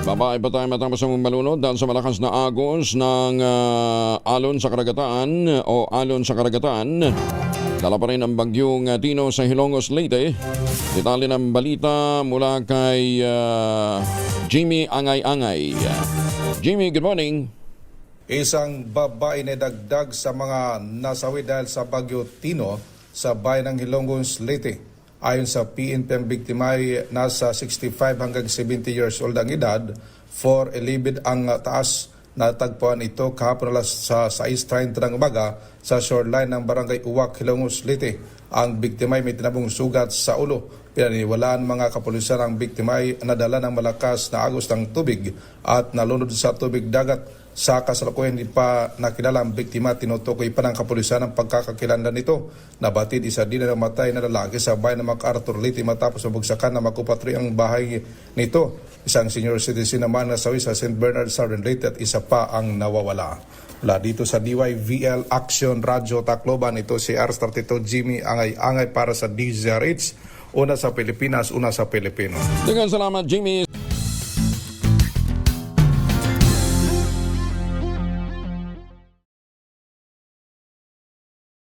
Babae pa tayo matapos ang malunod dahil sa malakas na agos ng ah, alon sa karagatan o alon sa karagatan. Dala pa rin ang bagyong ah, Tino sa Hilongos, Leyte. Detalye ng balita mula kay ah, Jimmy Angay-Angay. Jimmy, good morning. Isang babae na dagdag sa mga nasawi dahil sa Bagyo Tino sa bayan ng Hilongos, Leyte. Ayon sa PNP, ang biktima ay nasa 65 hanggang 70 years old ang edad. For elibid ang uh, taas natagpuan ito kahapon alas sa 6.30 ng umaga sa shoreline ng barangay Uwak, Hilongos, Leyte. Ang biktima ay may tinabong sugat sa ulo. Pinaniwalaan mga kapulisan ang biktima ay nadala ng malakas na agos ng tubig at nalunod sa tubig dagat. Sa kasalukuyan hindi pa nakilala ang biktima, tinutukoy pa ng kapulisan ang pagkakakilanlan nito. Nabatid isa din na namatay na lalaki sa bayan ng MacArthur Leyte matapos mabugsakan na makupatri ang bahay nito. Isang senior citizen naman nasawi sa St. Bernard Southern Leyte at isa pa ang nawawala. Mula dito sa DYVL Action Radio Tacloban, ito si R32 Jimmy Angay-Angay para sa DZRH. Una sa Pilipinas, una sa Pilipino. Daghang salamat, Jimmy.